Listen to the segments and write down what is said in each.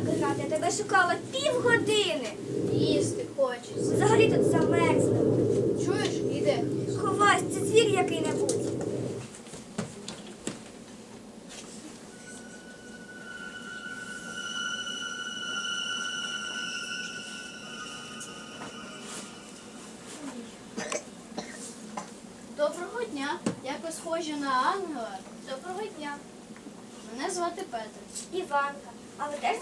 спати, я тебе шукала півгодини. Їсти хочеться. Взагалі тут замерзнемо. Чуєш? Іде. Ховайся, це звір який-небудь.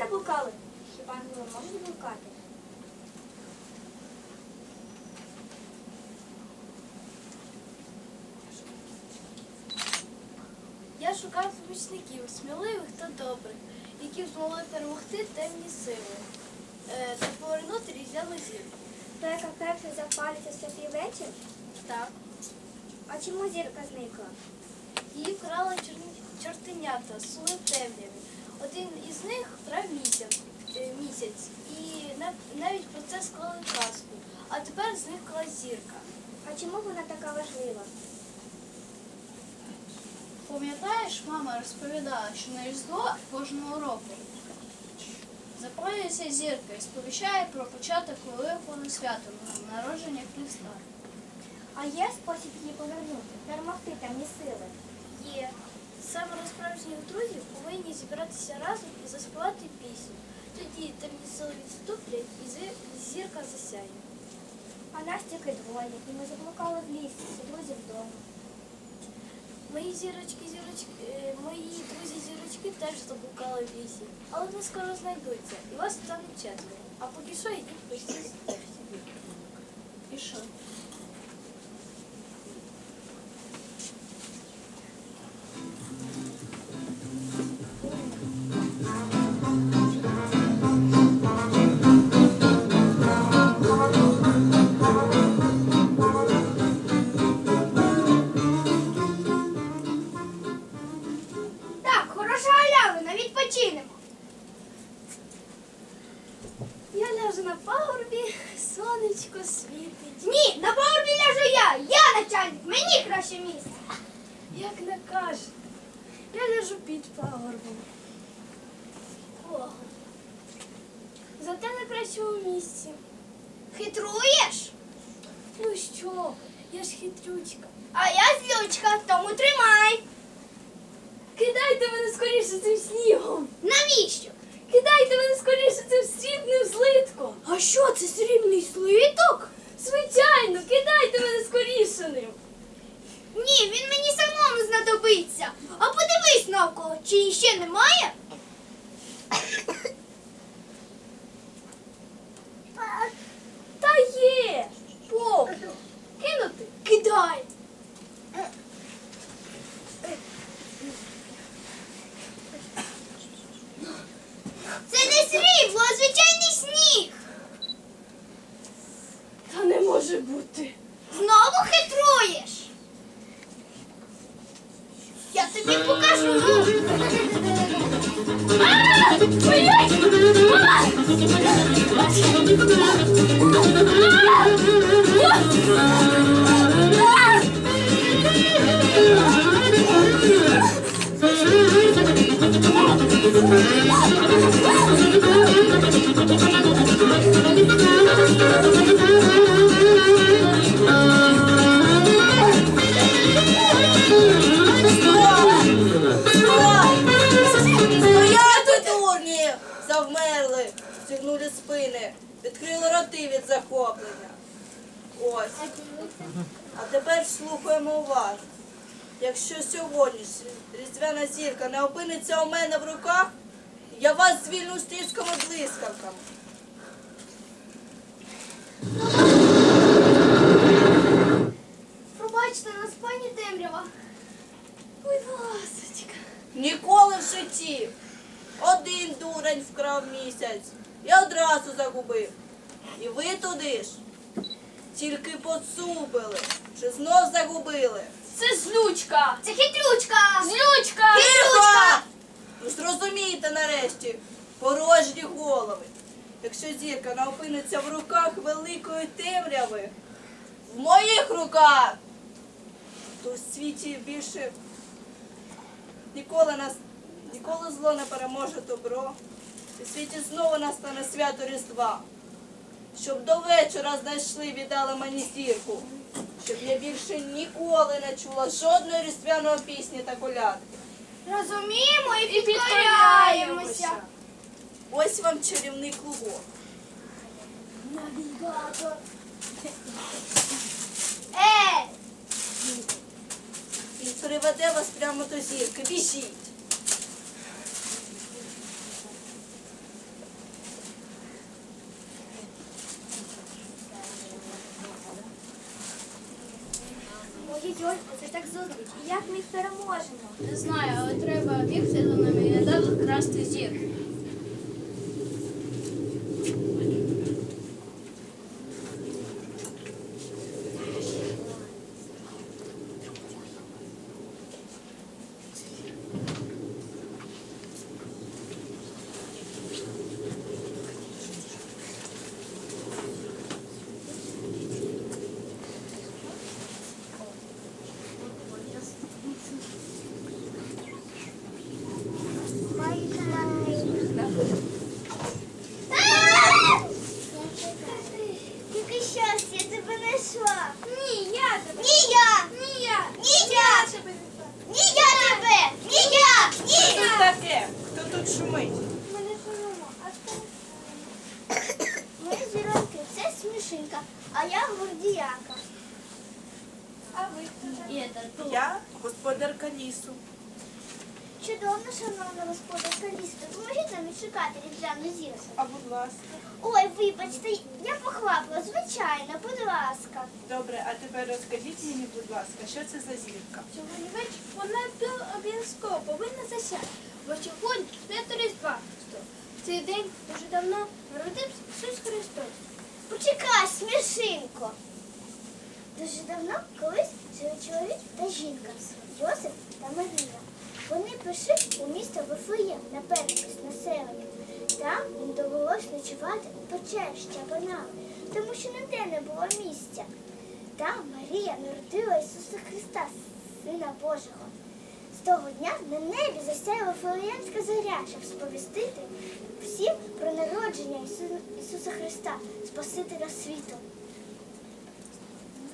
Теж заблукали? Хіба ангели можуть заблукати? Я шукав помічників, сміливих та добрих, які змогли перемогти темні сили е, та повернути різдвяну зірку. То яка перша запалиться святий вечір? Так. А чому зірка зникла? Її вкрали чор- чортенята, сули темряві. Один із них вкрав місяць, е, місяць і нав- про склали казку. А тепер зникла зірка. А чому вона така важлива? Пам'ятаєш, мама розповідала, що на Різдво кожного року запалюється зірка і сповіщає про початок великого свята народження Христа. А є спосіб її повернути, перемогти темні сили? Є. Саме справжніх друзів повинні зібратися разом і заспівати пісню. Тоді темні сили відступлять і зи- зірка засяє. А нас тільки двоє, і ми заблукали в лісі, друзі вдома. Мої зірочки, зірочки, е, мої друзі зірочки теж заблукали в лісі, але вони скоро знайдуться, і вас там четверо. А поки що йдіть почти. І що? На місці. Хитруєш? Ну що, я ж хитрючка. А я злючка, тому тримай. Кидайте мене скоріше цим снігом. Навіщо? Кидайте мене скоріше цим срібним злитком. А що це срібний слиток? Звичайно, кидайте мене скоріше ним. Ні, він мені самому знадобиться. А подивись навколо, чи її ще немає? Та є. Повно. Кинути? Кидай. Це не срібло, а звичайний сніг. Та не може бути. Знову хитруєш. Я тобі покажу. А! Ой-ой! Спини, відкрили роти від захоплення. Ось. А тепер слухаємо уважно. Якщо сьогодні різдвяна зірка не опиниться у мене в руках, я вас звільню з трісками блискавками. Пробачте нас, пані темрява. Будь ласочка. Ніколи в житті. Один дурень вкрав місяць і одразу загубив. І ви туди ж. Тільки поцупили, чи знов загубили. Це злючка. Це хитрючка. Злючка. Тихо! Ну, Зрозумійте нарешті порожні голови. Якщо зірка не опиниться в руках великої темряви, в моїх руках, то в світі більше ніколи нас ніколи зло не переможе добро. і в світі знову настане свято Різдва. Щоб до вечора знайшли віддали мені зірку. Щоб я більше ніколи не чула жодної різдвяної пісні та колядки. Розуміємо і підкоряємося. Ось вам чарівний клубок. Навігатор. Е, Він приведе вас прямо до зірки. Біжіть. Ой-ой-ой, це ж так зустріч. Як ми переможемо? Не знаю, але треба бігти за ними і не дати красти зірку. Тільки щас, я тебе знайшла. Ні, я тебе. Ні я. Ні я. Ні я. Ні я тебе. Ні я. Ні Що таке? Хто тут шумить? Ми не живемо, а це... Ми зіронки, це смішинка, а я гордіяка. А ви хто? Я господарка лісу. Чудово, шановна господарка лісу, допоможіть нам відшукати різдвяну зірку. А будь ласка. Ой, вибачте, я похвапила, звичайно, будь ласка. Добре, а тепер розкажіть мені, будь ласка, що це за зірка? Сьогодні вечір вона обов'язково повинна засяти, бо сьогодні. Цей день дуже давно народився Ісус Христос. Почекай, смішинко. Дуже давно колись жили чоловік та жінка, Йосип та Марія. Вони пішли у місто Вифлеєм на перепис населення. Там їм довелось ночувати у печері з тому що ніде не було місця. Там Марія народила Ісуса Христа, Сина Божого. Того дня на небі засяяла Вифлеємська зоря, щоб сповістити всім про народження Ісу- Ісуса Христа, Спасителя світу.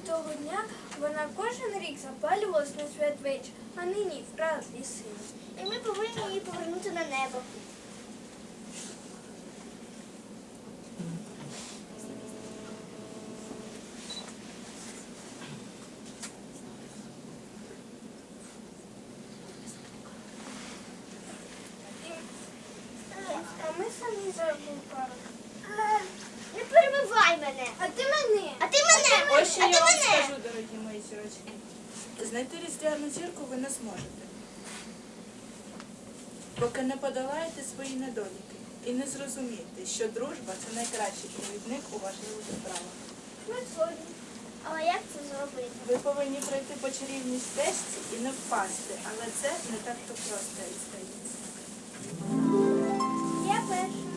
Того дня вона кожен рік запалювалась на святвечір, а нині вправді син. І ми повинні її повернути на небо. Не перебивай мене. А ти мене. А ти мене. Ось що я вам скажу, дорогі мої зірочки. Знайти різдвяну зірку ви не зможете. Поки не подолаєте свої недоліки і не зрозумієте, що дружба це найкращий провідник у важливих справах. Ми згодні. Але як це зробити? Ви повинні пройти по чарівній стежці і не впасти, але це не так то просто і стається. Я перша.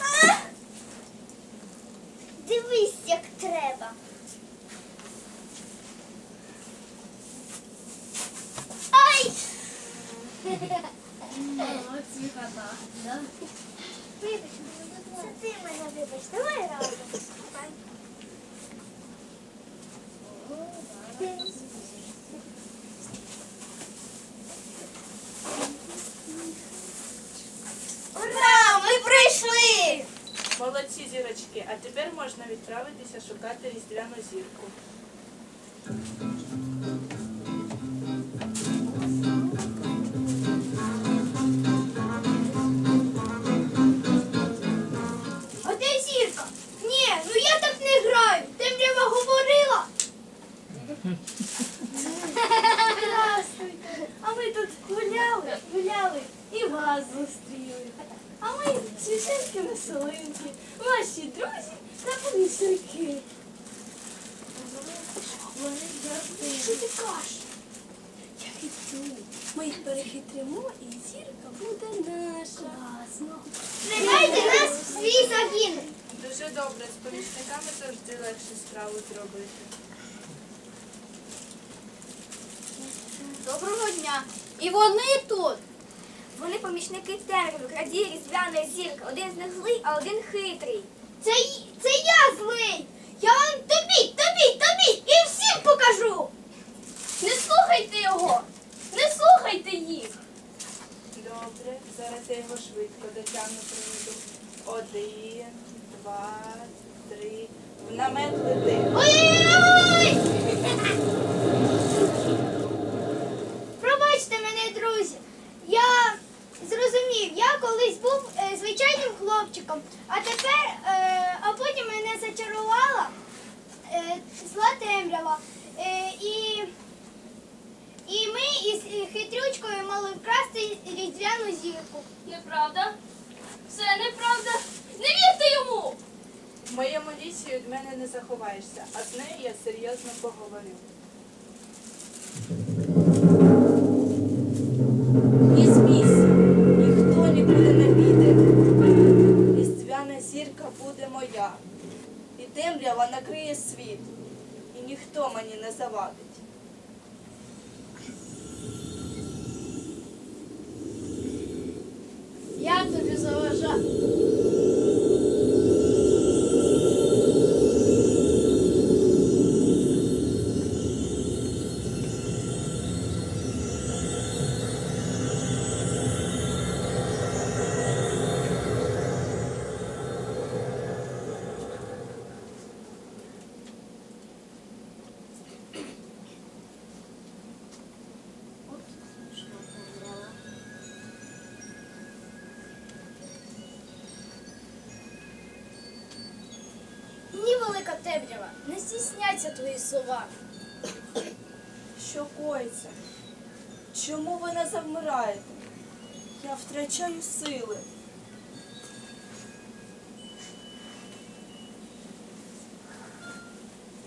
А! Дивись, як треба. Ай! О, цвіхота. Да? Вибач, це ти мене вибач. Давай разом. Ура! Ми прийшли! Молодці зірочки, а тепер можна відправитися шукати різдвяну зірку. Вас зустріли. А ми священки веселинки, ваші друзі та помічники. Що ти кажеш? Я іду. Ми їх перехитримо і зірка буде наша. Класно. Приймайте нас в свій загін. Дуже добре, з помічниками завжди легше справу зробити. Доброго дня. І вони тут. Вони помічники темряви, крадії різдвяна зірка. Один з них злий, а один хитрий. Це, це я злий. Я вам тобі, тобі, тобі і всім покажу. Не слухайте його! Не слухайте їх! Добре, зараз я його швидко дотягну приведу. Один, два, три. В намет лети. Ой-ой-ой! Пробачте мене, друзі. Я зрозумів, я колись був е, звичайним хлопчиком, а тепер, е, а потім мене зачарувала е, зла темрява. Е, і, і ми із е, хитрючкою мали вкрасти різдвяну зірку. Неправда? Це неправда. Не вірте йому! В моєму лісі від мене не заховаєшся, а з нею я серйозно поговорю. Темрява накриє світ, і ніхто мені не завадить. Темрява, не стісняйся твої слова. Що коїться? Чому ви не завмираєте? Я втрачаю сили.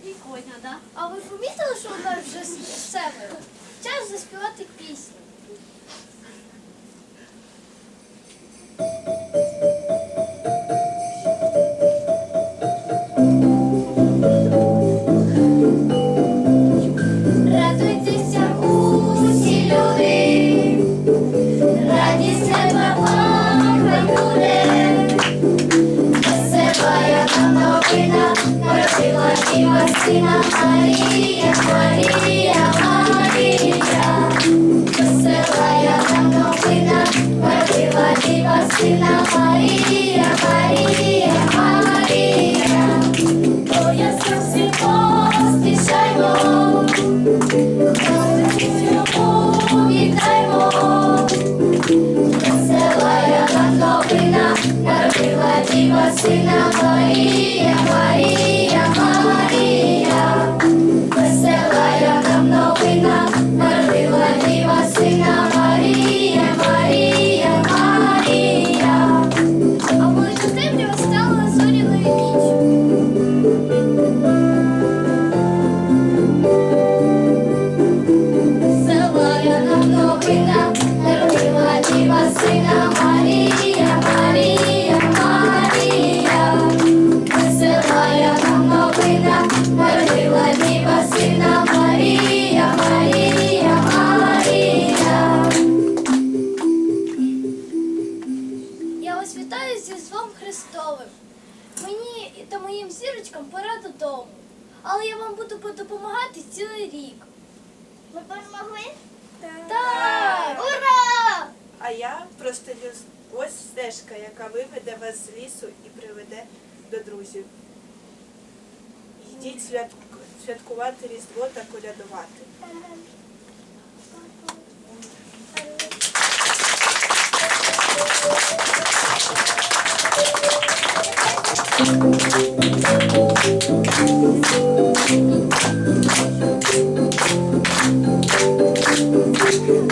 Прикольно, да? А ви помітили, що у нас вже с- семеро? Час заспівати пісню. Діва сина Марія, Марія, Марія, нам новина, народила діва сина Але я вам буду допомагати цілий рік. Ми перемогли? Так! А ось стежка, яка виведе вас з лісу і приведе до друзів. Йдіть свят... святкувати Різдво та колядувати. Thank